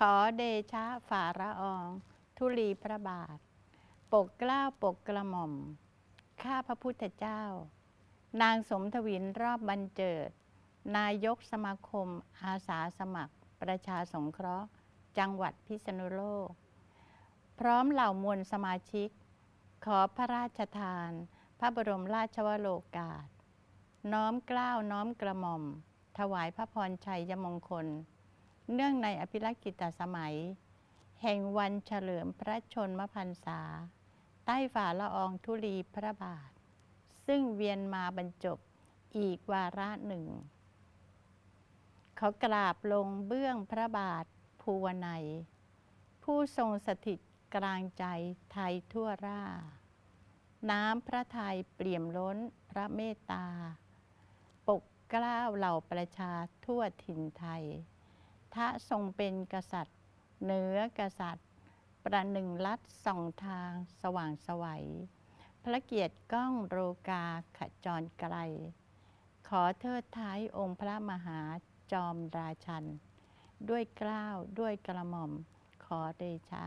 ขอเดชะฝ่าละออง ทุลีพระบาท ปกเกล้าปกกระหม่อม ข้าพระพุทธเจ้า นางสมทวินรอบบรรเจิด นายกสมาคม อาสาสมัคร ประชาสงเคราะห์ จังหวัดพิษณุโลก พร้อมเหล่ามวลสมาชิก ขอพระราชทาน พระบรมราชวโรกาส น้อมเกล้าวน้อมกระหม่อม ถวายพระพรชัยยมงคล เนื่องในอภิรักษ์กิตสมัย แห่งวันเฉลิมพระชนมพรรษา ใต้ฝ่าละอองธุลีพระบาท ซึ่งเวียนมาบรรจบอีกวาระหนึ่ง เขอกราบลงเบื้องพระบาทภูวนัย ผู้ทรงสถิตกลางใจไทยทั่วราน้ำพระทัยเปี่ยมล้นพระเมตตา ปกกล้าวเหล่าประชาทั่วถิ่นไทย ทะทรงเป็นกษัตริย์ เหนือกษัตริย์ ประหนึ่งลัดสองทางสว่างสวัย พระเกียรติก้องโรกาขจรไกล ขอเทิดท้ายองค์พระมหาจอมราชัน ด้วยกล้าวด้วยกระหม่อมขอเดชะ